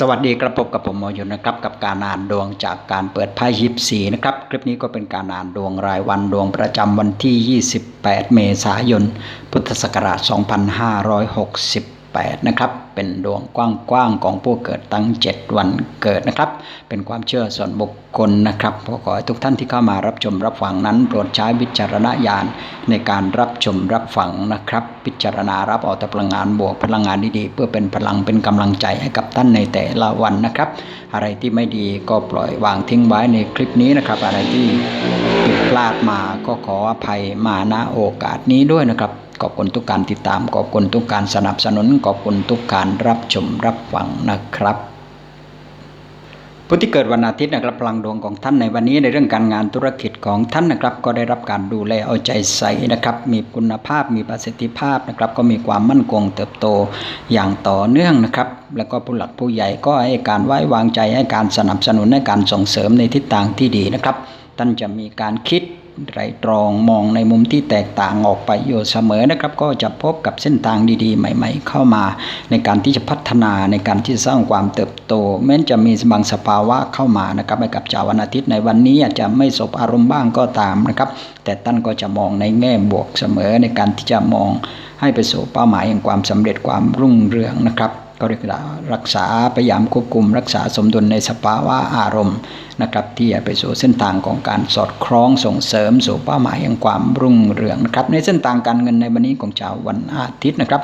สวัสดีกระพบกับผมหมออยู่นะครับ กับการอ่านดวงจากการเปิดไพ่ยิปซีนะครับ คลิปนี้ก็เป็นการอ่านดวงรายวันดวงประจำวันที่ 28 เมษายน พุทธศักราช 2568 นะครับ เป็นดวงกว้างๆของผู้เกิดตั้ง 7 วันเกิดนะครับ เป็นความเชื่อส่วนบุคคลนะครับขอให้ทุกท่านที่เข้ามารับชมรับฟังนั้นโปรดใช้วิจารณญาณในการรับชมรับฟังนะครับ พิจารณารับเอาแต่พลังงานบวกพลังงานดีๆเพื่อเป็นพลังเป็นกำลังใจให้กับท่านในแต่ละวันนะครับ อะไรที่ไม่ดีก็ปล่อยวางทิ้งไว้ในคลิปนี้นะครับ อะไรที่ผิดพลาดมาก็ขออภัยมาณโอกาสนี้ด้วยนะครับ ขอบคุณทุกการติดตาม ขอบคุณทุกการสนับสนุน ขอบคุณทุกการรับชมรับฟังนะครับผู้ที่เกิดวันอาทิตย์นะครับพลังดวงของท่านในวันนี้ในเรื่องการงานธุรกิจของท่านนะครับ ก็ได้รับการดูแลเอาใจใส่นะครับ มีคุณภาพมีประสิทธิภาพนะครับ ก็มีความมั่นคงเติบโตอย่างต่อเนื่องนะครับ แล้วก็ผู้หลักผู้ใหญ่ก็ให้การไว้วางใจให้การสนับสนุนให้การส่งเสริมในทิศทางที่ดีนะครับ ท่านจะมีการคิดไตรตรองมองในมุมที่แตกต่างออกไปอยู่เสมอนะครับ ก็จะพบกับเส้นทางดีๆ ใหม่ ๆ เข้ามา ในการที่จะพัฒนาในการที่สร้างความเติบโต แม้จะมีบางสภาวะเข้ามานะครับให้กับชาววันอาทิตย์ในวันนี้อาจจะไม่สบอารมณ์บ้างก็ตามนะครับ แต่ท่านก็จะมองในแง่บวกเสมอในการที่จะมองให้ไปสู่เป้าหมายแห่งความสำเร็จความรุ่งเรืองนะครับ ก็เรียกรักษาพยายามควบคุม รักษาสมดุลในสภาวะอารมณ์นะครับที่จะไปสู่เส้นทางของการสอดคล้องส่งเสริมสู่เป้าหมายแห่งความรุ่งเรืองนะครับในเส้นทางการเงินในวันนี้ของชาววันอาทิตย์นะครับ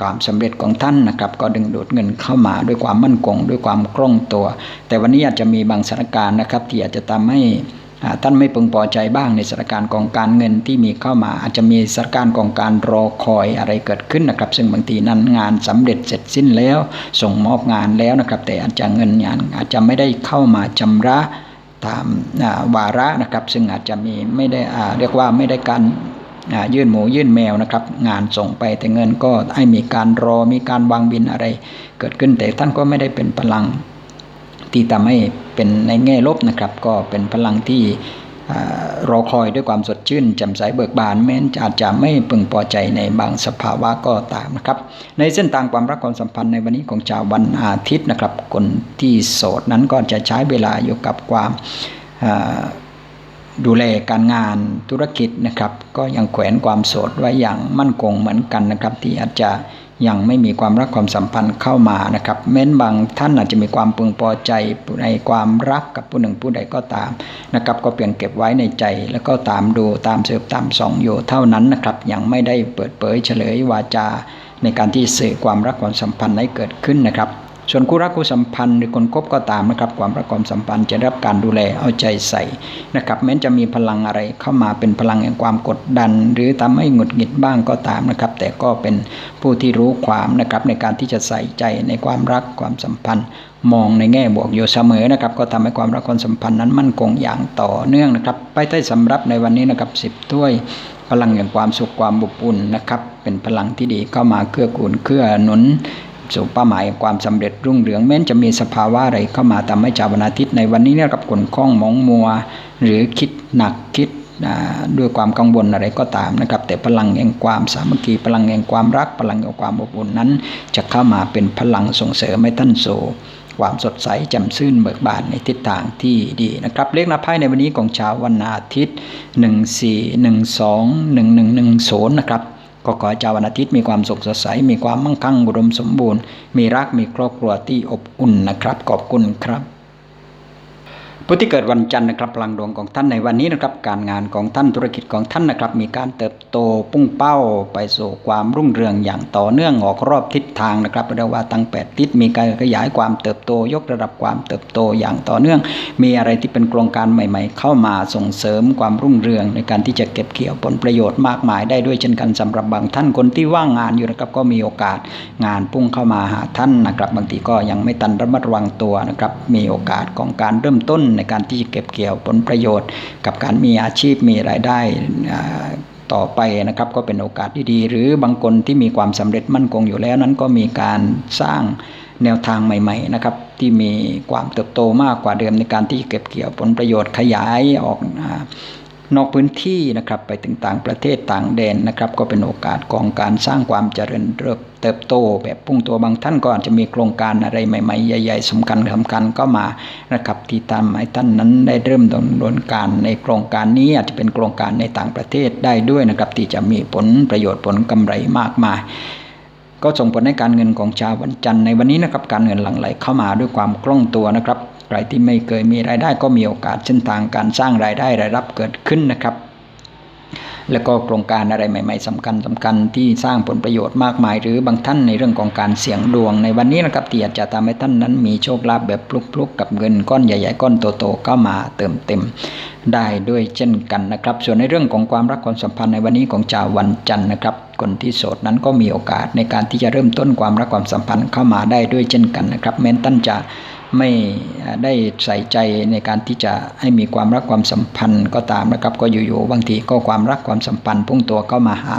ความสำเร็จของท่านนะครับก็ดึงดูดเงินเข้ามาด้วยความมั่นคง ด้วยความคล่องตัว แต่วันนี้อาจจะมีบางสถานการณ์นะครับที่อาจจะทำให้ ท่านไม่พึงพอใจบ้างในสถานการณ์ของการเงินที่มีเข้ามาอาจจะมีสถานการณ์ของการรอคอยอะไรเกิดขึ้นนะครับ ซึ่งบางทีนั้นงานสำเร็จเสร็จสิ้นแล้ว ส่งมอบงานแล้วนะครับ แต่อาจจะเงินงานอาจจะไม่ได้เข้ามาชำระตามวาระนะครับ ซึ่งอาจจะมีไม่ได้เรียกว่าไม่ได้การยื่นหมูยื่นแมวนะครับ งานส่งไปแต่เงินก็ให้มีการรอมีการวางบินอะไร เกิดขึ้นแต่ท่านก็ไม่ได้เป็นพลัง ที่ทำให้เป็นในแง่ลบนะครับ ก็เป็นพลังที่รอคอยด้วยความสดชื่นแจ่มใสเบิกบานแม้นอาจจะไม่พึงพอใจในบางสภาวะก็ตามนะครับ ในเส้นทางความรักความสัมพันธ์ในวันนี้ของชาววันอาทิตย์นะครับ คนที่โสดนั้นก็จะใช้เวลาอยู่กับความดูแลการงานธุรกิจนะครับ ก็ยังแขวนความโสดไว้อย่างมั่นคงเหมือนกันนะครับ ที่อาจจะ ยังไม่มีความรักความสัมพันธ์เข้ามานะครับแม้นบางท่านอาจจะมีความพึงพอใจในความรักกับผู้หนึ่งผู้ใดก็ตามนะครับก็เพียงเก็บไว้ในใจ แล้วก็ตามดูตามสืบตามส่องอยู่เท่านั้นนะครับยังไม่ได้เปิดเผยเฉลยวาจา ในการที่สื่อความรักความสัมพันธ์ให้เกิดขึ้นนะครับ ส่วนคู่รักคู่สัมพันธ์หรือคนคบก็ตามนะครับ ความรักความสัมพันธ์จะรับการดูแลเอาใจใส่นะครับ แม้จะมีพลังอะไรเข้ามาเป็นพลังแห่งความกดดัน หรือทำให้หงุดหงิดบ้างก็ตามนะครับ แต่ก็เป็นผู้ที่รู้ความนะครับในการที่จะใส่ใจในความรักความสัมพันธ์มองในแง่บวกอยู่เสมอนะครับ ก็ทำให้ความรักความสัมพันธ์นั้นมั่นคงอย่างต่อเนื่องนะครับ ไปใต้สำรับในวันนี้นะครับสิบถ้วยพลังแห่งความสุขความบุปุ่นนะครับ เป็นพลังที่ดีเข้ามาเกื้อกูลเกื้อหนุน สู่เป้าหมายความสำเร็จรุ่งเรืองแม้นจะมีสภาวะอะไรเข้ามาทำให้ชาววันอาทิตย์ในวันนี้เนี่ยกับขนข้องมองมัว หรือคิดหนักคิดด้วยความกังวลอะไรก็ตามนะครับ แต่พลังแห่งความสามัคคีพลังแห่งความรักพลังแห่งความอบอุ่นนั้น จะเข้ามาเป็นพลังส่งเสริมให้ท่านสู่ความสดใสแจ่มชื่นเบิกบานในทิศทางที่ดีนะครับ เลขนับไพ่ในวันนี้ของชาววันอาทิตย์ 1 4 1 2 1 1 1 0 นะครับ ก็ขอเจ้าวันอาทิตย์มีความสุขสดใส มีความมั่งคั่งอุดมสมบูรณ์ มีรักมีครอบครัวที่อบอุ่นนะครับ ขอบคุณครับ ผู้ที่เกิดวันจันทร์นะครับพลังดวงของท่านในวันนี้นะครับ การงานของท่านธุรกิจของท่านนะครับ มีการเติบโตพุ่งเป้าไปสู่ความรุ่งเรืองอย่างต่อเนื่องออกรอบทิศทางนะครับเรียกว่าตั้งแปดทิศมีการขยายความเติบโตยกระดับความเติบโตอย่างต่อเนื่อง มีอะไรที่เป็นโครงการใหม่ ๆ เข้ามาส่งเสริมความรุ่งเรืองในการที่จะเก็บเกี่ยวผลประโยชน์มากมายได้ด้วยเช่นกันสำหรับบางท่านคนที่ว่างงานอยู่นะครับก็มีโอกาสงานพุ่งเข้ามาหาท่านนะครับบางทีก็ยังไม่ตันระมัดระวังตัวนะครับมีโอกาสของการเริ่มต้นในการที่จะเก็บเกี่ยวผลประโยชน์ กับการมีอาชีพมีรายได้ต่อไปนะครับก็เป็นโอกาสดีๆ หรือบางคนที่มีความสำเร็จมั่นคงอยู่แล้วนั้นก็มีการสร้างแนวทางใหม่ๆนะครับที่มีความเติบโตมากกว่าเดิมในการที่เก็บเกี่ยวผลประโยชน์ขยายออก นอกพื้นที่นะครับไปถึงต่างประเทศต่างแดนนะครับก็เป็นโอกาสของการสร้างความเจริญเติบโต แบบพุ่งตัวบางท่านก็อาจจะมีโครงการอะไรใหม่ๆ ใหญ่ ๆสำคัญสำคัญก็มานะครับที่ตามไอ้ท่านนั้นได้เริ่มดำเนินการในโครงการนี้อาจจะเป็นโครงการในต่างประเทศได้ด้วยนะครับที่จะมีผลประโยชน์ผลกำไรมากมายก็ส่งผลให้การเงินของชาววันจันทร์ในวันนี้นะครับการเงินหลั่งไหลเข้ามาด้วยความคล่องตัวนะครับ ใครที่ไม่เคยมีรายได้ก็มีโอกาสเส้นทางการสร้างรายได้รายรับเกิดขึ้นนะครับ แล้วก็โครงการอะไรใหม่ ๆสำคัญสำคัญที่สร้างผลประโยชน์มากมาย หรือบางท่านในเรื่องของการเสี่ยงดวงในวันนี้นะครับที่อาจจะทำให้ท่านนั้นมีโชคลาภแบบพลุกๆกับเงินก้อนใหญ่ๆก้อนโตๆเข้ามาเติมเต็มได้ด้วยเช่นกันนะครับ ส่วนในเรื่องของความรักความสัมพันธ์ในวันนี้ของชาววันจันทร์นะครับ คนที่โสดนั้นก็มีโอกาสในการที่จะเริ่มต้นความรักความสัมพันธ์เข้ามาได้ด้วยเช่นกันนะครับแม้ท่านจะ ไม่ได้ใส่ใจในการที่จะให้มีความรักความสัมพันธ์ก็ตามนะครับ ก็อยู่ๆบางทีก็ความรักความสัมพันธ์พุ่งตัวเข้ามาหา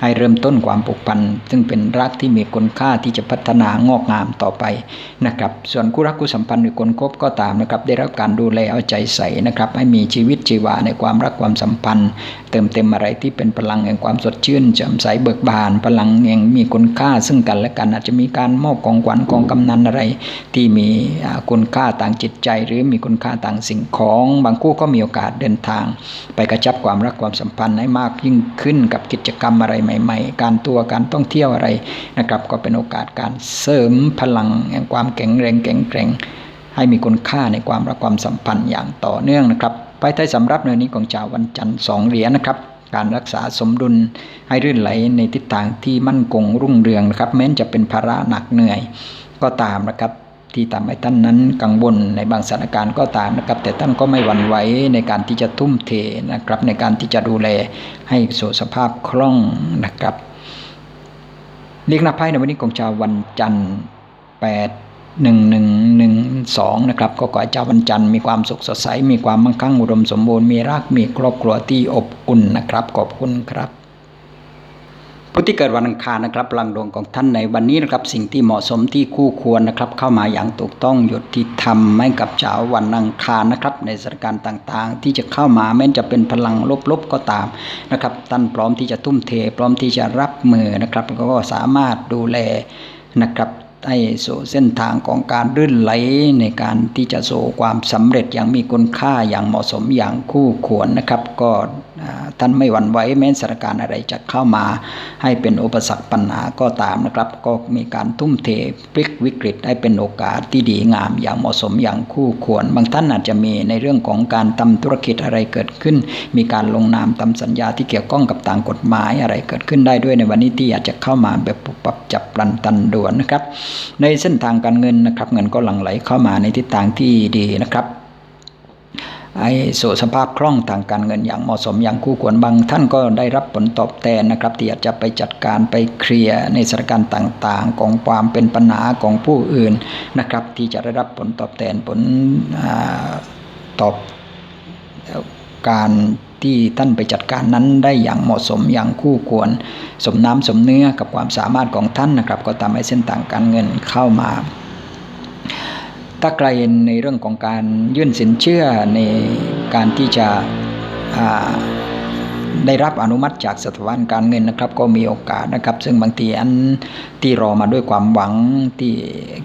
ให้เริ่มต้นความผูกพันซึ่งเป็นรักที่มีคุณค่าที่จะพัฒนางอกงามต่อไปนะครับ ส่วนคู่รักคู่สัมพันธ์หรือคนคบก็ตามนะครับ ได้รับการดูแลเอาใจใส่นะครับ ให้มีชีวิตชีวาในความรักความสัมพันธ์ เติมเต็มอะไรที่เป็นพลังแห่งความสดชื่นแจ่มใสเบิกบาน พลังแห่งมีคุณค่าซึ่งกันและกัน อาจจะมีการมอบของขวัญของกำนันอะไร ที่มีคุณค่าต่างจิตใจ หรือมีคุณค่าต่างสิ่งของบางคู่ก็มีโอกาสเดินทาง ไปกระชับความรักความสัมพันธ์ให้มากยิ่งขึ้นกับกิจกรรมอะไรใหม่ ๆ การตัวการท่องเที่ยวอะไรนะครับก็เป็นโอกาสการเสริมพลังแห่งความแข็งแรงแข็งแกร่งให้มีคุณค่าในความรักความสัมพันธ์อย่างต่อเนื่องนะครับ ไปไทยสำรับในนี้ของชาววันจันทร์สองเหรียญนะครับ การรักษาสมดุลให้รื่นไหลในทิศทางที่มั่นคงรุ่งเรืองนะครับ แม้จะเป็นภาระหนักเหนื่อยก็ตามนะครับที่ทำให้ท่านนั้นกังวลในบางสถานการณ์ก็ตามนะครับ แต่ท่านก็ไม่หวั่นไหวในการที่จะทุ่มเทนะครับ ในการที่จะดูแลให้สู่สภาพคล่องนะครับเรียกนับไพ่ในวันนี้ของชาววันจันทร์แหนึ่งหนึ่งหนึ่งสองนะครับก็ขอให้เจ้าวันจันทร์มีความสุขสดใส มีความมั่งคั่งอุดมสมบูรณ์มีรักมีครอบครัวที่อบอุ่นนะครับขอบคุณครับผู้ที่เกิดวันอังคารนะครับพลังดวงของท่านในวันนี้นะครับสิ่งที่เหมาะสมที่คู่ควรนะครับ เข้ามาอย่างถูกต้องหยุดที่ทำให้กับเจ้าวันอังคารนะครับ ในสถานการณ์ต่างๆ ที่จะเข้ามาแม้จะเป็นพลังลบๆก็ตามนะครับท่านพร้อมที่จะทุ่มเท พร้อมที่จะรับมือนะครับก็สามารถดูแลนะครับ ให้สู่เส้นทางของการรื่นไหลในการที่จะสู่ความสำเร็จอย่างมีคุณค่าอย่างเหมาะสมอย่างคู่ควรนะครับ ก็ท่านไม่หวั่นไหวแม้สถานการณ์อะไรจะเข้ามา ให้เป็นอุปสรรคปัญหาก็ตามนะครับ ก็มีการทุ่มเทพลิกวิกฤตให้เป็นโอกาสที่ดีงามอย่างเหมาะสมอย่างคู่ควร บางท่านอาจจะมีในเรื่องของการทำธุรกิจอะไรเกิดขึ้น มีการลงนามทำสัญญาที่เกี่ยวข้องกับต่างกฎหมายอะไรเกิดขึ้นได้ด้วยในวันนี้ที่อาจจะเข้ามาแบบปุบปับจับปลันตันด่วนนะครับในเส้นทางการเงินนะครับ เงินก็หลั่งไหลเข้ามาในทิศทางที่ดีนะครับไอ้ส่สภาพคล่องทางการเงินอย่างเหมาะสมอย่างคู่ควรบางท่านก็ได้รับผลตอบแทนนะครับ ที่อาจจะไปจัดการไปเคลียร์ในสถานการณ์ต่างๆ ของความเป็นปัญหาของผู้อื่นนะครับ ที่จะได้รับผลตอบแทนผลตอบการ ที่ท่านไปจัดการนั้นได้อย่างเหมาะสมอย่างคู่ควร สมน้ำสมเนื้อกับความสามารถของท่านนะครับ ก็ทำให้เส้นทางการเงินเข้ามา ถ้าใครในเรื่องของการยื่นสินเชื่อในการที่จะได้รับอนุมัติจากสถาบันการเงินนะครับ ก็มีโอกาสนะครับ ซึ่งบางทีอันที่รอมาด้วยความหวังที่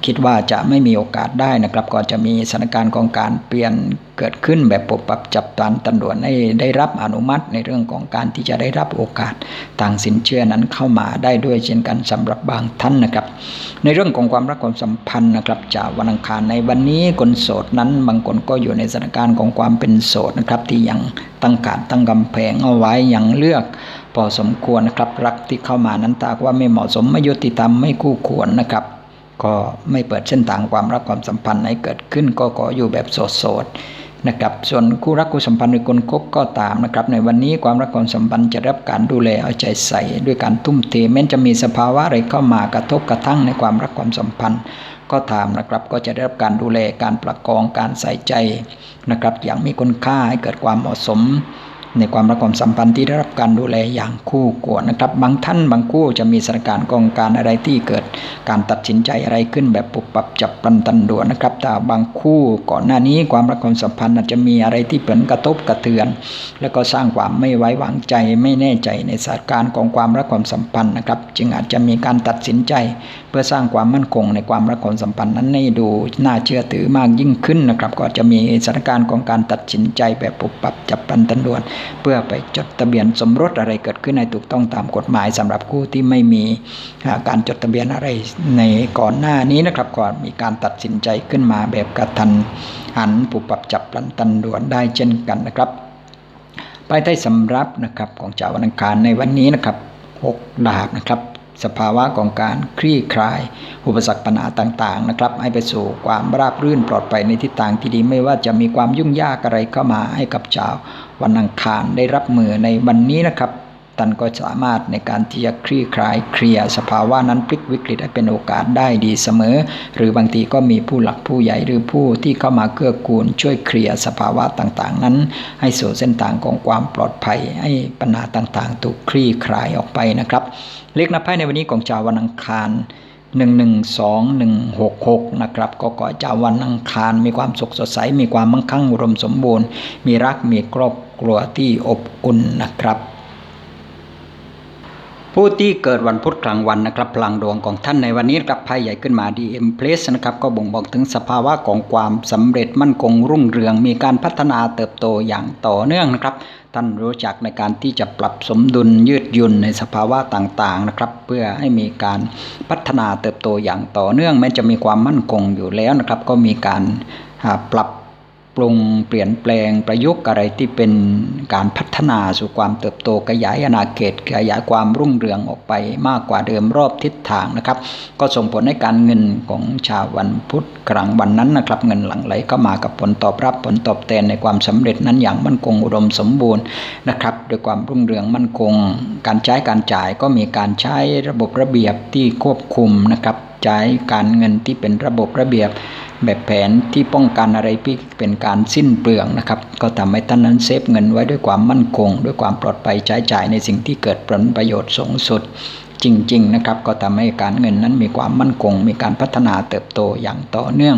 คิดว่าจะไม่มีโอกาสได้นะครับ ก็จะมีสถานการณ์ของการเปลี่ยน เกิดขึ้นแบบปรับปรับจับตันตันด่วนให้ได้รับอนุมัติในเรื่องของการที่จะได้รับโอกาสต่างสินเชื่อนั้นเข้ามาได้ด้วยเช่นกันสำหรับบางท่านนะครับ ในเรื่องของความรักความสัมพันธ์นะครับจากวันอังคารในวันนี้คนโสดนั้นบางคนก็อยู่ในสถานการณ์ของความเป็นโสดนะครับที่ยังตั้งการตั้งกำแพงเอาไว้ยังเลือกพอสมควรนะครับรักที่เข้ามานั้นตากว่าไม่เหมาะสมไม่ยุติธรรมไม่คู่ควรนะครับ ก็ไม่เปิดเส้นทางความรักความสัมพันธ์ให้เกิดขึ้นก็ขออยู่แบบโสด นะครับส่วนคู่รักคู่สัมพันธ์หรือคนคบก็ตามนะครับในวันนี้ความรักความสัมพันธ์จะรับการดูแลเอาใจใส่ ด้วยการทุ่มเทแม้จะมีสภาวะอะไรเข้ามากระทบกระทั่งในความรักความสัมพันธ์ก็ตามนะครับก็จะได้รับการดูแลการประกองการใส่ใจนะครับอย่างมีคุณค่าให้เกิดความเหมาะสม ในความรักความสัมพันธ์ที่ได้รับการดูแลอย่างคู่ควรนะครับ บางท่านบางคู่จะมีสถานการณ์กองการอะไรที่เกิดการตัดสินใจอะไรขึ้นแบบปุบปับจับปันตันด่วนนะครับแต่บางคู่ก่อนหน้านี้ความรักความสัมพันธ์อาจจะมีอะไรที่เป็นกระทบกระเทือน แล้วก็สร้างความไม่ไว้วางใจไม่แน่ใจในสถานการณ์ของความรักความสัมพันธ์นะครับ จึงอาจจะมีการตัดสินใจ เพื่อสร้างความมั่นคงในความรักความสัมพันธ์นั้นให้ดูน่าเชื่อถือมากยิ่งขึ้นนะครับ ก็จะมีสถานการณ์ของการตัดสินใจแบบปุบปับจับปันตันด่วนเพื่อไปจดทะเบียนสมรสอะไรเกิดขึ้นในถูกต้องตามกฎหมายสำหรับคู่ที่ไม่มีการจดทะเบียนอะไรในก่อนหน้านี้นะครับก็มีการตัดสินใจขึ้นมาแบบกระทันหันปุบปับจับปลันตันด่วนได้เช่นกันนะครับไปใต้สำรับนะครับของเจ้าวันอังคารในวันนี้นะครับหกดาบนะครับสภาวะของการคลี่คลาย อุปสรรคปัญหาต่างๆนะครับให้ไปสู่ความราบรื่นปลอดภัยในทิศทางที่ดีไม่ว่าจะมีความยุ่งยากอะไรเข้ามาให้กับชาว วันอังคารได้รับมือในวันนี้นะครับท่านก็สามารถในการที่จะคลี่คลายเคลียร์สภาวะนั้นพลิกวิกฤตให้เป็นโอกาสได้ดีเสมอ หรือบางทีก็มีผู้หลักผู้ใหญ่หรือผู้ที่เข้ามาเกื้อกูล ช่วยเคลียร์สภาวะต่างๆ นั้น ให้สู่เส้นทางของความปลอดภัย ให้ปัญหาต่างๆ ถูกคลี่คลายออกไปนะครับ เลขนับไพ่ในวันนี้ของชาววันอังคาร 112166 นะครับ ก็ขอเจ้าวันอังคาร มีความสุขสดใส มีความมั่งคั่งอุดมสมบูรณ์ มีรัก มีครอบครัวที่อบอุ่นนะครับผู้ที่เกิดวันพุธกลางวันนะครับพลังดวงของท่านในวันนี้นะครับไพ่ใหญ่ขึ้นมาดีเอ็มเพลสนะครับก็บ่งบอกถึงสภาวะของความสำเร็จมั่นคงรุ่งเรือง มีการพัฒนาเติบโตอย่างต่อเนื่องนะครับ ท่านรู้จักในการที่จะปรับสมดุลยืดหยุ่นในสภาวะต่างๆนะครับ เพื่อให้มีการพัฒนาเติบโตอย่างต่อเนื่องแม้จะมีความมั่นคงอยู่แล้วนะครับ ก็มีการปรับ ปรุงเปลี่ยนแปลงประยุกต์อะไรที่เป็นการพัฒนาสู่ความเติบโตขยายอาณาเขตขยายความรุ่งเรืองออกไปมากกว่าเดิมรอบทิศทางนะครับ ก็ส่งผลให้การเงินของชาววันพุธกลางวันนั้นนะครับ เงินหลั่งไหลเข้ามากับผลตอบรับผลตอบแทนในความสำเร็จนั้นอย่างมั่นคงอุดมสมบูรณ์นะครับด้วยความรุ่งเรืองมั่นคง การใช้การจ่ายก็มีการใช้ระบบระเบียบที่ควบคุมนะครับใช้การเงินที่เป็นระบบระเบียบ แบบแผนที่ป้องกันอะไรพี่เป็นการสิ้นเปลืองนะครับ ก็ทำให้ท่านนั้นเซฟเงินไว้ด้วยความมั่นคง ด้วยความปลอดภัยใช้จ่ายในสิ่งที่เกิดผลประโยชน์สูงสุดจริง ๆ นะครับ ก็ทำให้การเงินนั้นมีความมั่นคง มีการพัฒนาเติบโตอย่างต่อเนื่อง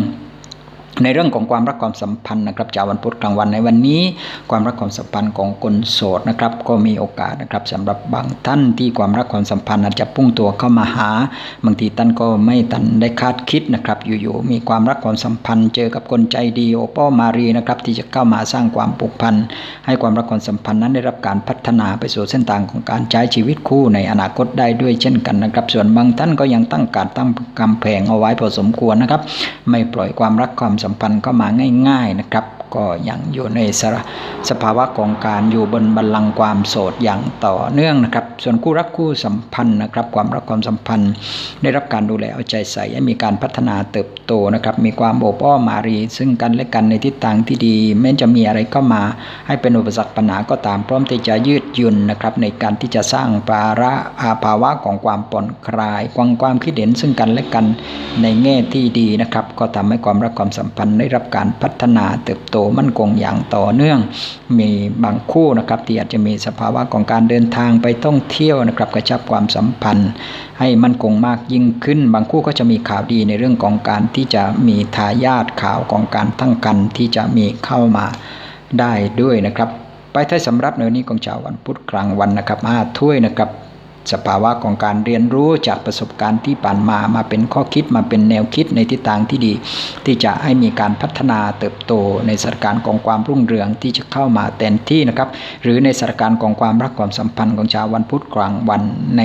ในเรื่องของความรักความสัมพันธ์นะครับจากวันพุธกลางวันในวันนี้ ความรักความสัมพันธ์ของคนโสดนะครับ ก็มีโอกาสนะครับสำหรับบางท่านที่ความรักความสัมพันธ์อาจจะพุ่งตัวเข้ามาหา บางทีท่านก็ไม่ตันได้คาดคิดนะครับ อยู่ๆมีความรักความสัมพันธ์เจอกับคนใจดีโอป้อมารีนะครับที่จะเข้ามาสร้างความผูกพันให้ความรักความสัมพันธ์นั้นได้รับการพัฒนาไปสู่เส้นทางของการใช้ชีวิตคู่ในอนาคตได้ด้วยเช่นกันนะครับ ส่วนบางท่านก็ยังตั้งการตั้งกำแพงเอาไว้พอสมควรนะครับ ไม่ปล่อยความรักความสัมพันธ์เข้ามาง่าย ๆนะครับ ก็ยังอยู่ในสสภาวะของการอยู่บนบัลลังก์ความโสดอย่างต่อเนื่องนะครับ ส่วนคู่รักคู่สัมพันธ์นะครับ ความรักความสัมพันธ์ ได้รับการดูแลเอาใจใส่ให้มีการพัฒนาเติบโตนะครับ มีความโอบอ้อมอารี ซึ่งกันและกันในทิศทางที่ดี แม้จะมีอะไรเข้ามา ให้เป็นอุปสรรคปัญหาก็ตามพร้อมที่จะยืดหยุ่นนะครับ ในการที่จะสร้างภาระอาภาวะของความผ่อนคลายความความคิดเห็นซึ่งกันและกันในแง่ที่ดีนะครับ ก็ทำให้ความรักความสัมพันธ์ได้รับการพัฒนาเติบโตมั่นคงอย่างต่อเนื่อง มีบางคู่นะครับที่อาจจะมีสภาวะของการเดินทางไปท่องเที่ยวนะครับกระชับความสัมพันธ์ ให้มั่นคงมากยิ่งขึ้น บางคู่ก็จะมีข่าวดีในเรื่องของการที่จะมีทายาทข่าวของการตั้งครรภ์ที่จะมีเข้ามาได้ด้วยนะครับไปท้ายสำรับในวันนี้ของชาววันพุธกลางวันนะครับห้าถ้วยนะครับ สภาวะของการเรียนรู้จากประสบการณ์ที่ผ่านมามาเป็นข้อคิดมาเป็นแนวคิดในทิศทางที่ดี ที่จะให้มีการพัฒนาเติบโตในสถานการณ์ของความรุ่งเรืองที่จะเข้ามาแทนที่นะครับหรือในสถานการณ์ของความรักความสัมพันธ์ของชาววันพุธกลางวันใน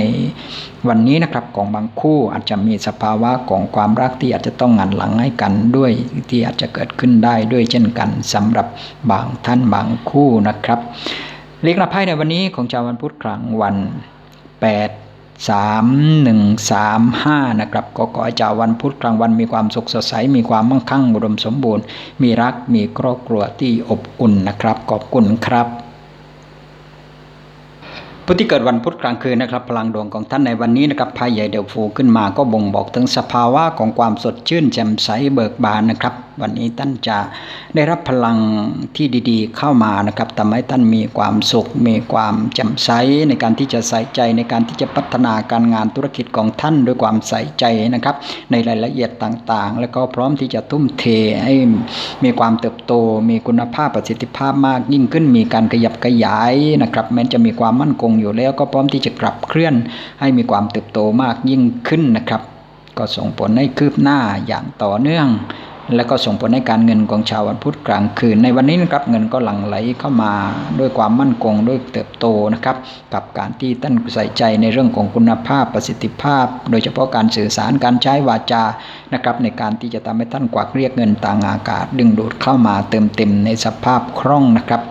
วันนี้นะครับของบางคู่อาจจะมีสภาวะของความรักที่อาจจะต้องหันหลังให้กันด้วยที่อาจจะเกิดขึ้นได้ด้วยเช่นกันสำหรับบางท่านบางคู่นะครับเลขนับไพ่ในวันนี้ของชาววันพุธกลางวัน 8 3 1 3 5 นะครับก็ขอให้เจ้าวันพุธกลางวันมีความสุขสดใส มีความมั่งคั่งอุดมสมบูรณ์ มีรักมีครอบครัวที่อบอุ่นนะครับ ขอบคุณครับผู้ที่เกิดวันพุธกลางคืนนะครับ พลังดวงของท่านในวันนี้นะครับไพ่ใหญ่เดลฟูขึ้นมาก็บ่งบอกถึงสภาวะของความสดชื่นแจ่มใสเบิกบานนะครับวันนี้ท่านจะได้รับพลังที่ดีๆ เข้ามานะครับทำให้ท่านมีความสุข มีความแจ่มใสในการที่จะใส่ใจในการที่จะพัฒนาการงานธุรกิจของท่านด้วยความใส่ใจนะครับ ในรายละเอียดต่างๆ แล้วก็พร้อมที่จะทุ่มเทให้มีความเติบโต มีคุณภาพประสิทธิภาพมากยิ่งขึ้น มีการขยับขยายนะครับแม้จะมีความมั่นคงอยู่แล้ว ก็พร้อมที่จะกลับเคลื่อน ให้มีความเติบโตมากยิ่งขึ้นนะครับ ก็ส่งผลให้คืบหน้าอย่างต่อเนื่อง และก็ส่งผลให้การเงินของชาววันพุธกลางคืน ในวันนี้นะครับเงินก็หลั่งไหลเข้ามาด้วยความมั่นคงด้วยเติบโตนะครับกับการที่ท่านใส่ใจในเรื่องของคุณภาพประสิทธิภาพ โดยเฉพาะการสื่อสารการใช้วาจานะครับในการที่จะทำให้ท่านกวักเรียกเงินต่างอากาศ ดึงดูดเข้ามาเติมเต็มในสภาพคล่องนะครับ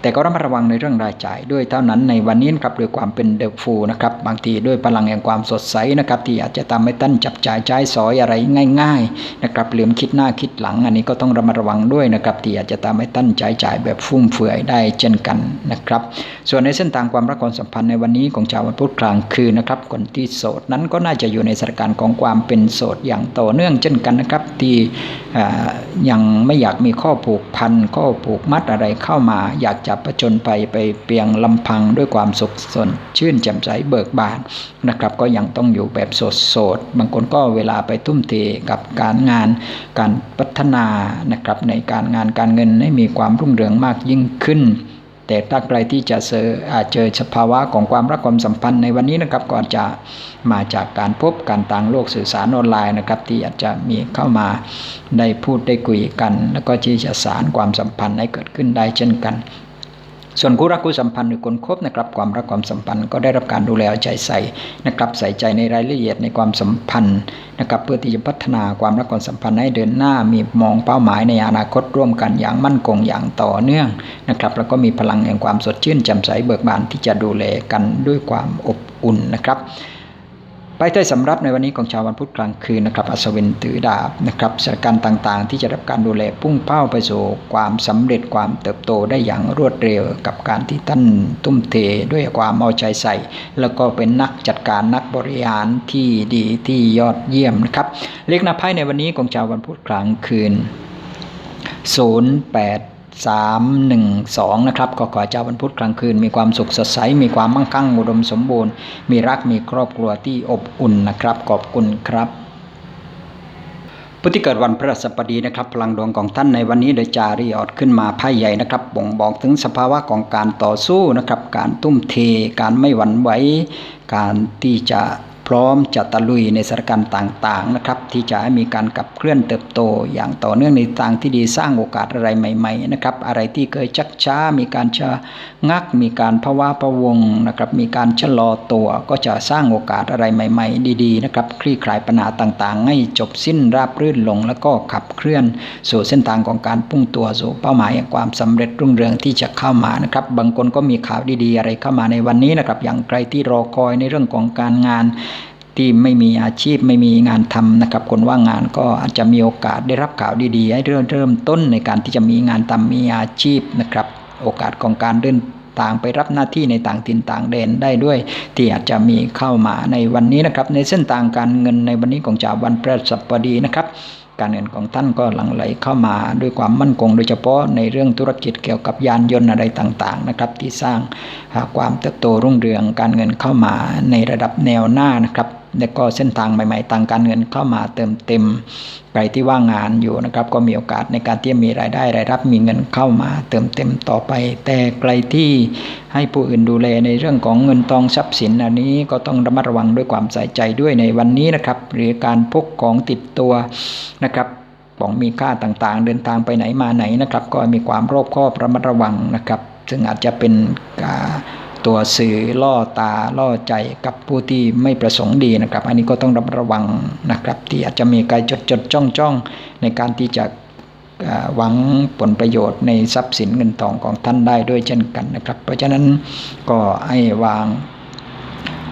แต่ก็ระมัดระวังในเรื่องรายจ่ายด้วยเท่านั้นในวันนี้นะครับด้วยความเป็นเดอะฟูนะครับบางทีด้วยพลังแห่งความสดใสนะครับที่อาจจะทำให้ท่านจับจ่ายใช้สอยอะไรง่ายๆนะครับลืมคิดหน้าคิดหลัง อันนี้ก็ต้องระมัดระวังด้วยนะครับที่อาจจะทำให้ท่านใช้จ่ายแบบฟุ่มเฟือยได้เช่นกันนะครับส่วนในเส้นทางความรักความสัมพันธ์ในวันนี้ของชาววันพุธกลางคืนนะครับคนที่โสดนั้นก็น่าจะอยู่ในสถานการณ์ของความเป็นโสดอย่างต่อเนื่องเช่นกันนะครับที่ยังไม่อยากมีข้อผูกพันข้อผูกมัดอะไรเข้ามาอยากจะประจนไปไปเพียงลำพังด้วยความสุขสนชื่นแจ่มใสเบิกบานนะครับ ก็ยังต้องอยู่แบบโสดโสดบางคนก็เวลาไปทุ่มเทกับการงานการพัฒนานะครับในการงานการเงินให้มีความรุ่งเรืองมากยิ่งขึ้นแต่ถ้าใครที่จะเจออาจเจอสภาวะของความรักความสัมพันธ์ในวันนี้นะครับก็จะมาจากการพบการต่างโลกสื่อสารออนไลน์นะครับ ที่อาจจะมีเข้ามาได้พูดได้คุยกัน แล้วก็ที่จะสารความสัมพันธ์ให้เกิดขึ้นได้เช่นกัน ส่วนคู่รักคู่สัมพันธ์หรือคนคบนะครับความรักความสัมพันธ์ก็ได้รับการดูแลใจใส่นะครับใส่ใจในรายละเอียดในความสัมพันธ์นะครับเพื่อที่จะพัฒนาความรักความสัมพันธ์ให้เดินหน้ามีมองเป้าหมายในอนาคตร่วมกันอย่างมั่นคงอย่างต่อเนื่องนะครับแล้วก็มีพลังแห่งความสดชื่นแจ่มใสเบิกบานที่จะดูแลกันด้วยความอบอุ่นนะครับ ไปใต้สำรับในวันนี้ของชาววันพุธกลางคืนนะครับอัศวินถือดาบนะครับสถานการณ์ต่างๆ ที่จะรับการดูแลพุ่งเป้าไปสู่ความสำเร็จความเติบโตได้อย่างรวดเร็ว กับการที่ท่านตุ้มเทด้วยความเอาใจใส่ แล้วก็เป็นนักจัดการนักบริหารที่ดีที่ยอดเยี่ยมนะครับเลขหน้าไพ่ในวันนี้ของชาววันพุธกลางคืน 08 312 นะครับก็ขอเจ้าวันพุธกลางคืน มีความสุขสดใส มีความมั่งคั่งอุดมสมบูรณ์ มีรักมีครอบครัวที่อบอุ่นนะครับขอบคุณครับผู้ที่เกิดวันพฤหัสบดีนะครับพลังดวงของท่านในวันนี้โดยจารีออดขึ้นมาไพ่ใหญ่นะครับบ่งบอกถึงสภาวะของการต่อสู้นะครับ การตุ้มเท การไม่หวั่นไหวการที่จะ พร้อมจะตะลุยในสถานการณ์ต่างๆนะครับที่จะมีการขับเคลื่อนเติบโต อย่างต่อเนื่องในทางที่ดีสร้างโอกาสอะไรใหม่ๆนะครับอะไรที่เคยชักช้า มีการชะงัก มีการภาวะพะวงนะครับมีการชะลอตัวก็จะสร้างโอกาสอะไรใหม่ ๆ ดีๆนะครับคลี่คลายปัญหาต่างๆ ให้จบสิ้นราบรื่นลง แล้วก็ขับเคลื่อนสู่เส้นทางของการพุ่งตัวสู่เป้าหมายแห่งความสำเร็จรุ่งเรืองที่จะเข้ามานะครับบางคนก็มีข่าวดีๆ อะไรเข้ามาในวันนี้นะครับอย่างใครที่รอคอยในเรื่องของการงาน ที่ไม่มีอาชีพไม่มีงานทำนะครับ คนว่างงานก็อาจจะมีโอกาสได้รับข่าวดีๆ ให้เริ่มเริ่มต้นในการที่จะมีงานทำมีอาชีพนะครับ โอกาสของการเดินต่างไปรับหน้าที่ในต่างถิ่นต่างแดนได้ด้วย ที่อาจจะมีเข้ามาในวันนี้นะครับ ในเส้นทางการเงินในวันนี้ของชาววันพฤหัสบดีนะครับการเงินของท่านก็หลั่งไหลเข้ามาด้วยความมั่นคง โดยเฉพาะในเรื่องธุรกิจเกี่ยวกับยานยนต์อะไรต่างๆนะครับ ที่สร้างความเติบโตรุ่งเรืองการเงินเข้ามาในระดับแนวหน้านะครับ และก็เส้นทางใหม่ๆทางการเงินเข้ามาเติมเต็มใครที่ว่างงานอยู่นะครับ ก็มีโอกาสในการที่มีรายได้รายรับมีเงินเข้ามาเติมเต็มต่อไป แต่ใครที่ให้ผู้อื่นดูแลในเรื่องของเงินทองทรัพย์สินอันนี้ก็ต้องระมัดระวังด้วยความใส่ใจด้วยในวันนี้นะครับ หรือการพกของติดตัวนะครับของมีค่าต่างๆ เดินทางไปไหนมาไหนนะครับ ก็มีความรอบคอบระมัดระวังนะครับ ซึ่งอาจจะเป็นการ ตัวสื่อล่อตาล่อใจกับผู้ที่ไม่ประสงค์ดีนะครับ อันนี้ก็ต้องระวังนะครับ ที่อาจจะมีการจดจดจ้องจ้องในการที่จะหวังผลประโยชน์ในทรัพย์สินเงินทองของท่านได้ด้วยเช่นกันนะครับ เพราะฉะนั้นก็ให้วาง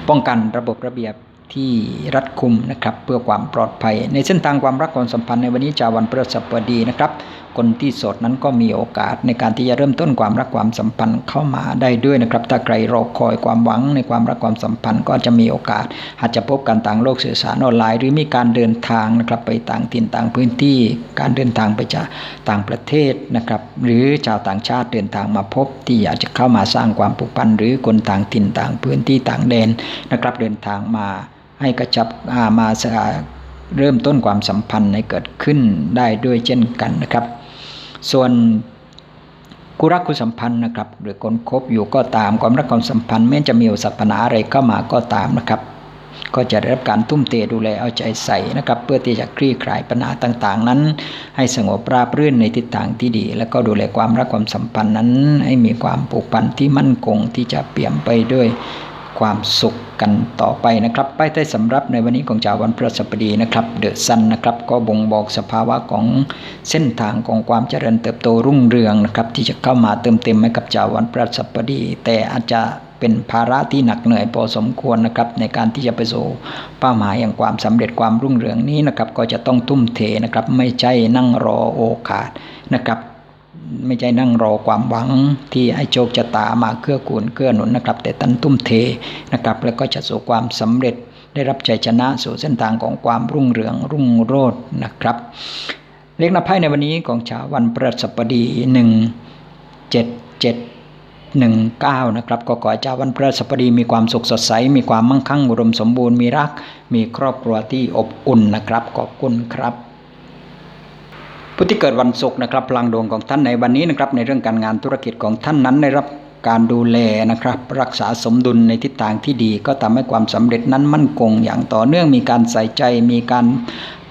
ป้องกันระบบระเบียบที่รัดคุมนะครับ เพื่อความปลอดภัย ในเส้นทางความรักความสัมพันธ์ในวันนี้จาวันพฤหัสบดีนะครับ คนที่โสดนั้นก็มีโอกาสในการที่จะเริ่มต้นความรักความสัมพันธ์เข้ามาได้ด้วยนะครับ ถ้าใครรอคอยความหวังในความรักความสัมพันธ์ก็จะมีโอกาส อาจจะพบกันต่างโลกสื่อสารออนไลน์ หรือมีการเดินทางนะครับไปต่างถิ่นต่างพื้นที่ การเดินทางไปจากต่างประเทศนะครับ หรือชาวต่างชาติเดินทางมาพบ ที่อยากจะเข้ามาสร้างความผูกพันหรือคนต่างถิ่นต่างพื้นที่ต่างแดนนะครับเดินทางมาให้กระชับมาเริ่มต้นความสัมพันธ์ให้เกิดขึ้นได้ด้วยเช่นกันนะครับ ส่วนคู่รักคู่สัมพันธ์นะครับ หรือคนคบอยู่ก็ตามความรักความสัมพันธ์แม้จะมีอุปสรรคปัญหาอะไรเข้ามาก็ตามนะครับ ก็จะได้รับการทุ่มเทดูแลเอาใจใส่นะครับ เพื่อที่จะคลี่คลายปัญหาต่างๆ นั้น ให้สงบราบรื่นในทิศทางที่ดี แล้วก็ดูแลความรักความสัมพันธ์นั้น ให้มีความผูกพันที่มั่นคงที่จะเปี่ยมไปด้วย ความสุขกันต่อไปนะครับป้ายใต้สำรับในวันนี้ของจาววันพฤหัสบดีนะครับเดอะซันนะครับก็บ่งบอกสภาวะของเส้นทางของความเจริญเติบโตรุ่งเรืองนะครับที่จะเข้ามาเติมเต็มให้กับจาวันพฤหัสบดี แต่อาจจะเป็นภาระที่หนักเหนื่อยพอสมควรนะครับในการที่จะไปสู่เป้าหมายอย่างความสำเร็จความรุ่งเรืองนี้นะครับก็จะต้องทุ่มเทนะครับไม่ใช่นั่งรอโอกาสนะครับ ไม่ใช่นั่งรอความหวังที่ให้โชคชะตามาเกื้อกูลเกื้อหนุนนะครับ แต่ตันตุ้มเทนะครับ แล้วก็จะสู่ความสำเร็จได้รับใจชนะสู่เส้นทางของความรุ่งเรืองรุ่งโรจน์นะครับ เลขนับไพ่ในวันนี้ของชาววันพฤหัสบดีหนึ่งเจ็ดเจ็ดหนึ่งเก้านะครับก็ขอเจ้าวันพฤหัสบดีมีความสุขสดใส มีความมั่งคั่งอุดมสมบูรณ์มีรัก มีครอบครัวที่อบอุ่นนะครับขอบคุณครับ ผู้ที่เกิดวันศุกร์นะครับพลังดวงของท่านในวันนี้นะครับในเรื่องการงานธุรกิจของท่านนั้นได้รับการดูแลนะครับ รักษาสมดุลในทิศทางที่ดี ก็ทำให้ความสำเร็จนั้นมั่นคง อย่างต่อเนื่องมีการใส่ใจมีการ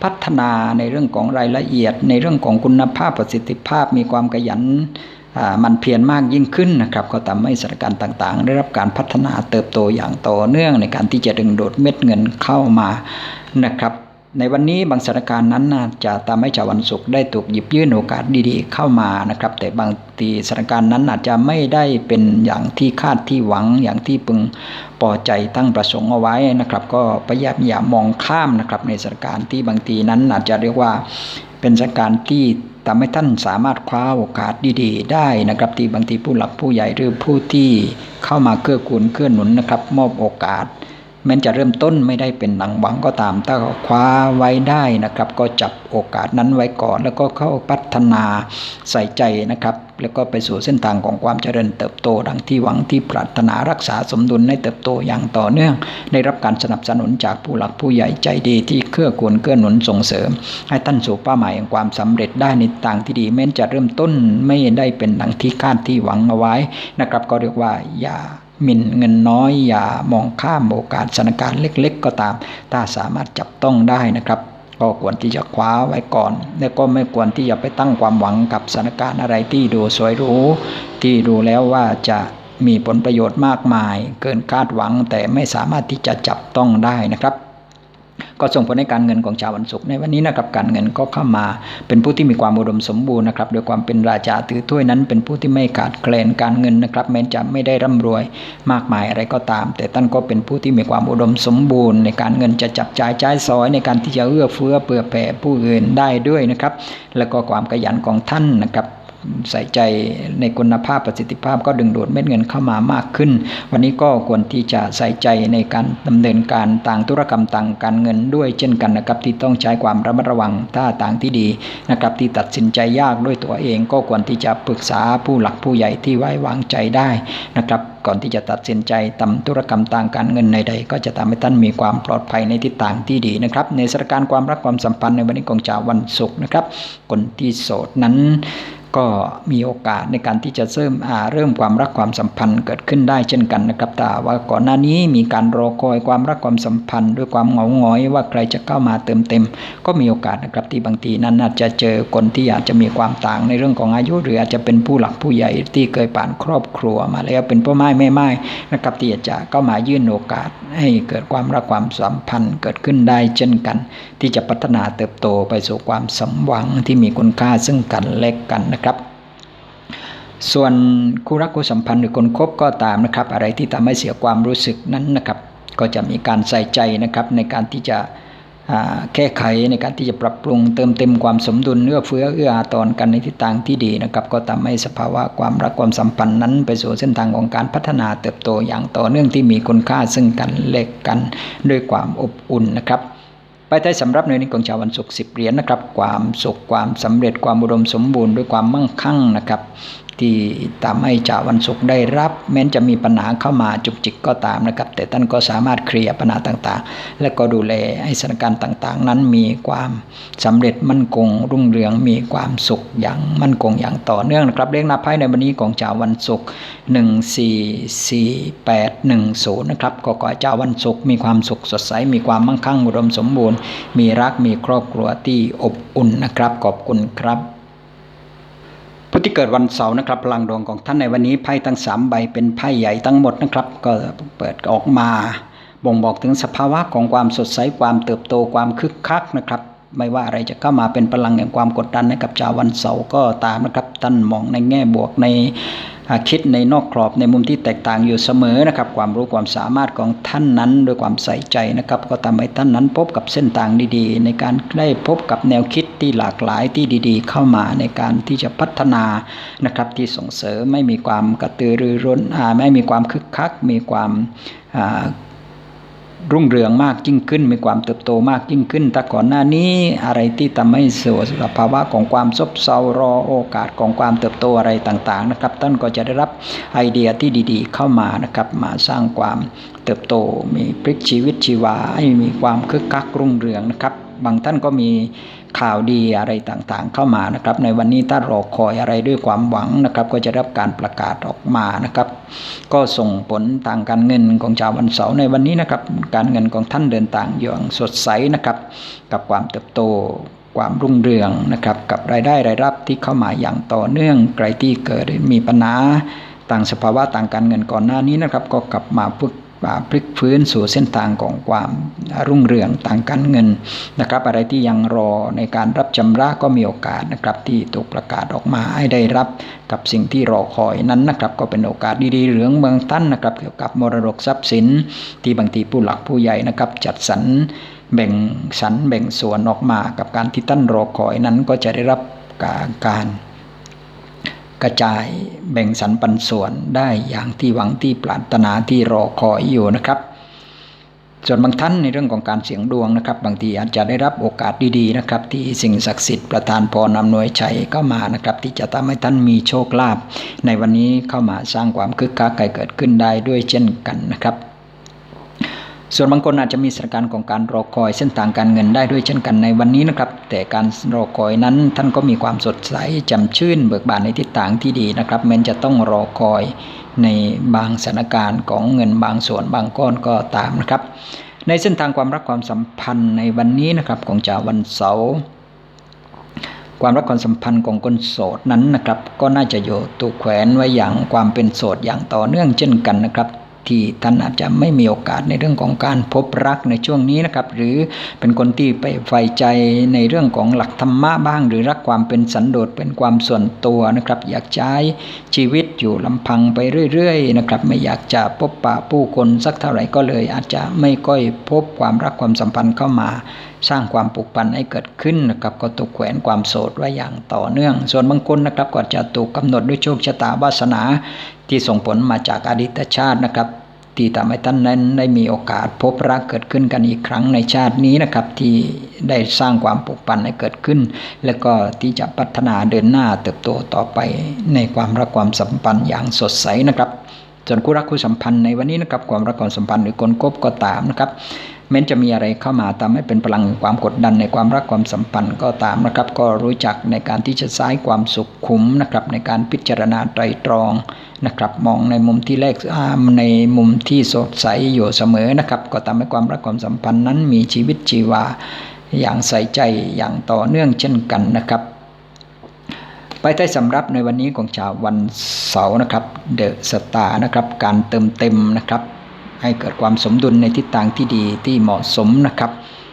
พัฒนาในเรื่องของรายละเอียด ในเรื่องของคุณภาพประสิทธิภาพ มีความขยันมันเพียรมากยิ่งขึ้นนะครับ ก็ทำให้สถานการณ์ต่างๆ ได้รับการพัฒนาเติบโตอย่างต่อเนื่องในการที่จะดึงดูดเม็ดเงินเข้ามานะครับ ในวันนี้บางสถานการณ์นั้นจะทำให้ชาววันศุกร์ได้ถูกหยิบยื่นโอกาสดีๆ เข้ามานะครับ แต่บางทีสถานการณ์นั้นอาจจะไม่ได้เป็นอย่างที่คาดที่หวังอย่างที่พึงพอใจตั้งประสงค์เอาไว้นะครับ ก็พยายามอย่ามองข้ามนะครับ ในสถานการณ์ที่บางทีนั้นอาจจะเรียกว่าเป็นสถานการณ์ที่ทำให้ท่านสามารถคว้าโอกาสดีๆ ได้นะครับที่บางทีผู้หลักผู้ใหญ่หรือผู้ที่เข้ามาเกื้อกูลเกื้อหนุนนะครับ มอบโอกาส แม้จะเริ่มต้นไม่ได้เป็นหนังหวังก็ตาม ถ้าคว้าไว้ได้นะครับ ก็จับโอกาสนั้นไว้ก่อน แล้วก็เข้าพัฒนาใส่ใจนะครับ แล้วก็ไปสู่เส้นทางของความเจริญเติบโต ดังที่หวังที่ปรารถนารักษาสมดุลให้เติบโตอย่างต่อเนื่อง ได้รับการสนับสนุนจากผู้หลักผู้ใหญ่ใจดีที่เครื่อกูลเกื้อหนุนส่งเสริม ให้ท่านสู่เป้าหมายแห่งความสำเร็จได้ในทางที่ดีแม้จะเริ่มต้นไม่ได้เป็นดังที่คาดที่หวังเอาไว้นะครับ ก็เรียกว่าอย่า มินเงินน้อยอย่ามองข้ามโอกาสสถานการณ์เล็ก ๆ ก็ตาม ถ้าสามารถจับต้องได้นะครับ ก็ควรที่จะคว้าไว้ก่อน แล้วก็ไม่ควรที่จะไปตั้งความหวังกับสถานการณ์อะไรที่ดูสวยหรูที่ดูแล้วว่าจะมีผลประโยชน์มากมาย เกินคาดหวังแต่ไม่สามารถที่จะจับต้องได้นะครับ ก็ส่งผลในการเงินของชาววันศุกร์ในวันนี้นะครับการเงินก็เข้ามาเป็นผู้ที่มีความอุดมสมบูรณ์นะครับโดยความเป็นราชาถือถ้วยนั้น เป็นผู้ที่ไม่ขาดแคลนการเงินนะครับแม้จะไม่ได้ร่ำรวยมากมายอะไรก็ตาม แต่ท่านก็เป็นผู้ที่มีความอุดมสมบูรณ์ ในการเงินจะจับจ่ายใช้สอยในการที่จะเอื้อเฟื้อเผื่อแผ่ผู้อื่นได้ด้วยนะครับแล้วก็ความขยันของท่านนะครับ ใส่ใจในคุณภาพประสิทธิภาพก็ดึงดูดเม็ดเงินเข้ามามากขึ้น วันนี้ก็ควรที่จะใส่ใจในการดำเนินการต่างธุรกรรมต่างการเงินด้วยเช่นกันนะครับที่ต้องใช้ความระมัดระวังถ้าต่างที่ดีนะครับที่ตัดสินใจยากด้วยตัวเอง ก็ควรที่จะปรึกษาผู้หลักผู้ใหญ่ที่ไว้วางใจได้นะครับก่อนที่จะตัดสินใจทำธุรกรรมต่างการเงินใดๆก็จะทำให้ท่านมีความปลอดภัยในทิศทางที่ดีนะครับ ในสถานการณ์ความรักความสัมพันธ์ในวันนี้ของชาววันศุกร์นะครับ คนที่โสดนั้น ก็มีโอกาสในการที่จะเริ่มเริ่มความรักความสัมพันธ์เกิดขึ้นได้เช่นกันนะครับแต่ว่าก่อนหน้านี้มีการรอคอยความรักความสัมพันธ์ ด้วยความเหงาหงอยว่าใครจะเข้ามาเติมเต็ม ก็มีโอกาสนะครับที่บางทีนั้นอาจจะเจอคนที่อาจจะมีความต่างในเรื่องของอายุ หรืออาจจะเป็นผู้หลักผู้ใหญ่ที่เคยผ่านครอบครัวมาแล้วเป็นพ่อไม้แม่ไม้นะครับที่จะเข้ามายื่นโอกาสให้เกิดความรักความสัมพันธ์เกิดขึ้นได้เช่นกัน ที่จะพัฒนาเติบโตไปสู่ความสมหวังที่มีคุณค่าซึ่งกันและกันนะครับส่วนคู่รักคู่สัมพันธ์หรือคนคบก็ตามนะครับ อะไรที่ทำให้เสียความรู้สึกนั้นนะครับ ก็จะมีการใส่ใจนะครับในการที่จะแก้ไขในการที่จะปรับปรุงเติมเต็มความสมดุลเอื้อเฟื้อเอื้ออาทรกันในทิศทางที่ดีนะครับ ก็ทำให้สภาวะความรักความสัมพันธ์นั้น ไปสู่เส้นทางของการพัฒนาเติบโตอย่างต่อเนื่องที่มีคุณค่าซึ่งกันและกันด้วยความอบอุ่นนะครับ ไปใต้สำหรับในนี้ของชาววันศุกร์สิบเหรียญนะครับ ความสุขความสำเร็จความอุดมสมบูรณ์ด้วยความมั่งคั่งนะครับ ที่ทำให้จ่าวันศุกร์ได้รับ แม้จะมีปัญหาเข้ามาจุกจิกก็ตามนะครับ แต่ท่านก็สามารถเคลียร์ปัญหาต่างๆ และก็ดูแลให้สถานการณ์ต่าง ๆ นั้นมีความสำเร็จมั่นคง รุ่งเรืองมีความสุขอย่างมั่นคงอย่างต่อเนื่องนะครับเลขหน้าไพ่ในวันนี้ของจ่าวันศุกร์หนึ่งสี่สี่แปดหนึ่งศูนย์นะครับก็ขอจ่าวันศุกร์มีความสุขสดใสมีความมั่งคั่งอุดมสมบูรณ์ มีรักมีครอบครัวที่อบอุ่นนะครับขอบคุณครับ ที่เกิดวันเสาร์นะครับพลังดวงของท่านในวันนี้ไพ่ทั้งสามใบเป็นไพ่ใหญ่ทั้งหมดนะครับ ก็เปิดออกมา บ่งบอกถึงสภาวะของความสดใสความเติบโตความคึกคักนะครับ ไม่ว่าอะไรจะเข้ามาเป็นพลังแห่งความกดดันให้กับชาววันเสาร์ก็ตามนะครับ ท่านมองในแง่บวกในคิดในนอกกรอบในมุมที่แตกต่างอยู่เสมอนะครับ ความรู้ความสามารถของท่านนั้นด้วยความใส่ใจนะครับ ก็ทำให้ท่านนั้นพบกับเส้นทางดีๆ ในการได้พบกับแนวคิดที่หลากหลายที่ดีๆ เข้ามาในการที่จะพัฒนานะครับ ที่ส่งเสริมไม่มีความกระตือรือร้นไม่มีความคึกคัก มีความ รุ่งเรืองมากยิ่งขึ้น มีความเติบโตมากยิ่งขึ้น แต่ก่อนหน้านี้อะไรที่ทำให้เสื่อสภาวะของความซบเซารอโอกาสของความเติบโตอะไรต่างๆนะครับท่านก็จะได้รับไอเดียที่ดีๆ เข้ามานะครับมาสร้างความเติบโตมีพลิกชีวิตชีวาให้มีความคึกคักรุ่งเรืองนะครับ บางท่านก็มีข่าวดีอะไรต่างๆ เข้ามานะครับ ในวันนี้ถ้ารอคอยอะไรด้วยความหวังนะครับ ก็จะรับการประกาศออกมานะครับ ก็ส่งผลทางการเงินของชาววันเสาร์ในวันนี้นะครับ การเงินของท่านเดินต่างอย่างสดใสนะครับ กับความเติบโตความรุ่งเรืองนะครับ กับรายได้รายรับที่เข้ามาอย่างต่อเนื่องใครที่เกิดมีปัญหาต่างสภาวะต่างการเงินก่อนหน้านี้นะครับ ก็กลับมาพึก พลิกฟื้นสู่เส้นทางของความรุ่งเรืองทางการเงินนะครับ อะไรที่ยังรอในการรับชำระก็มีโอกาสนะครับ ที่ถูกประกาศออกมาให้ได้รับกับสิ่งที่รอคอยนั้นนะครับ ก็เป็นโอกาสดีๆเหลืองเมืองท่านนะครับ เกี่ยวกับมรดกทรัพย์สิน ที่บางทีผู้หลักผู้ใหญ่นะครับ จัดสรรแบ่งสรรแบ่งส่วนออกมากับการที่ท่านรอคอยนั้นก็จะได้รับการ กระจายแบ่งสรรปันส่วนได้อย่างที่หวังที่ปรารถนาที่รอคอยอยู่นะครับ ส่วนบางท่านในเรื่องของการเสียงดวงนะครับ บางทีอาจจะได้รับโอกาสดีๆนะครับ ที่สิ่งศักดิ์สิทธิ์ประทานพรนำนวยชัยเข้ามานะครับ ที่จะทำให้ท่านมีโชคลาภในวันนี้เข้ามาสร้างความคึกคักเกิดขึ้นได้ด้วยเช่นกันนะครับ ส่วนบางคนอาจจะมีสถานการณ์ของการรอคอยเส้นทางการเงินได้ด้วยเช่นกันในวันนี้นะครับ แต่การรอคอยนั้นท่านก็มีความสดใสแจ่มชื่น เบิกบานในทิศทางที่ดีนะครับแม้จะต้องรอคอยในบางสถานการณ์ของเงินบางส่วนบางก้อนก็ตามนะครับ ในเส้นทางความรักความสัมพันธ์ในวันนี้นะครับของจาวันเสาร์ความรักความสัมพันธ์ของคนโสดนั้นนะครับ ก็น่าจะอยู่ถูกแขวนไว้อย่างความเป็นโสดอย่างต่อเนื่องเช่นกันนะครับ ที่ท่านอาจจะไม่มีโอกาสในเรื่องของการพบรักในช่วงนี้นะครับ หรือเป็นคนที่ไปใฝ่ใจในเรื่องของหลักธรรมะบ้าง หรือรักความเป็นสันโดษเป็นความส่วนตัวนะครับ อยากใช้ชีวิต อยู่ลำพังไปเรื่อยๆนะครับ ไม่อยากจะพบปะผู้คนสักเท่าไหร่ก็เลย อาจจะไม่ค่อยพบความรักความสัมพันธ์เข้ามา สร้างความผูกพันให้เกิดขึ้นนะครับก็ตกแขวนความโสดไว้อย่างต่อเนื่อง ส่วนบางคนนะครับก็จะถูกกาหนดด้วยโชคชะตาวาสนา ที่ส่งผลมาจากอดีตชาตินะครับ ที่ทำให้ท่านนั้นได้มีโอกาสพบรักเกิดขึ้นกันอีกครั้งในชาตินี้นะครับ ที่ได้สร้างความผูกพันให้เกิดขึ้น และก็ที่จะพัฒนาเดินหน้าเติบโตต่อไปในความรักความสัมพันธ์อย่างสดใสนะครับส่วนคู่รักคู่สัมพันธ์ในวันนี้นะครับความรักความสัมพันธ์หรือคนคบก็ตามนะครับ แม้จะมีอะไรเข้ามาทำให้เป็นพลังความกดดันในความรักความสัมพันธ์ก็ตามนะครับ ก็รู้จักในการที่จะซ้ายความสุขขุมนะครับในการพิจารณาไตรตรองนะครับ มองในมุมที่แรกในมุมที่สดใสอยู่เสมอนะครับ ก็ทำให้ความรักความสัมพันธ์นั้นมีชีวิตชีวาอย่างใส่ใจอย่างต่อเนื่องเช่นกันนะครับไปใต้สำรับในวันนี้ของชาววันเสาร์นะครับเดอะสตาร์นะครับการเติมเต็มนะครับ ให้เกิดความสมดุลในทิศทางที่ดีที่เหมาะสมนะครับ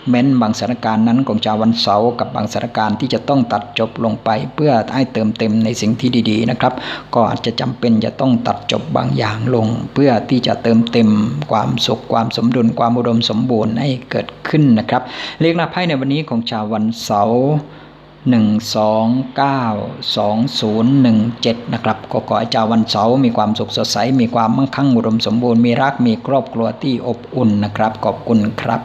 เม้นบางสถานการณ์นั้นของชาววันเสาร์กับบางสถานการณ์ที่จะต้องตัดจบลงไป เพื่อให้เติมเต็มในสิ่งที่ดีๆนะครับ ก็อาจจะจำเป็นจะต้องตัดจบบางอย่างลง เพื่อที่จะเติมเต็มความสุขความสมดุลความอุดมสมบูรณ์ให้เกิดขึ้นนะครับ เลขหน้าไพ่ในวันนี้ของชาววันเสาร์ หนึ่งสองเก้าสองศูนย์หนึ่งเจ็ดนะครับก็ขอให้เจ้าวันเสาร์มีความสุขสดใส มีความมั่งคั่งอุดมสมบูรณ์ มีรัก มีครอบครัวที่อบอุ่นนะครับ ขอบคุณครับ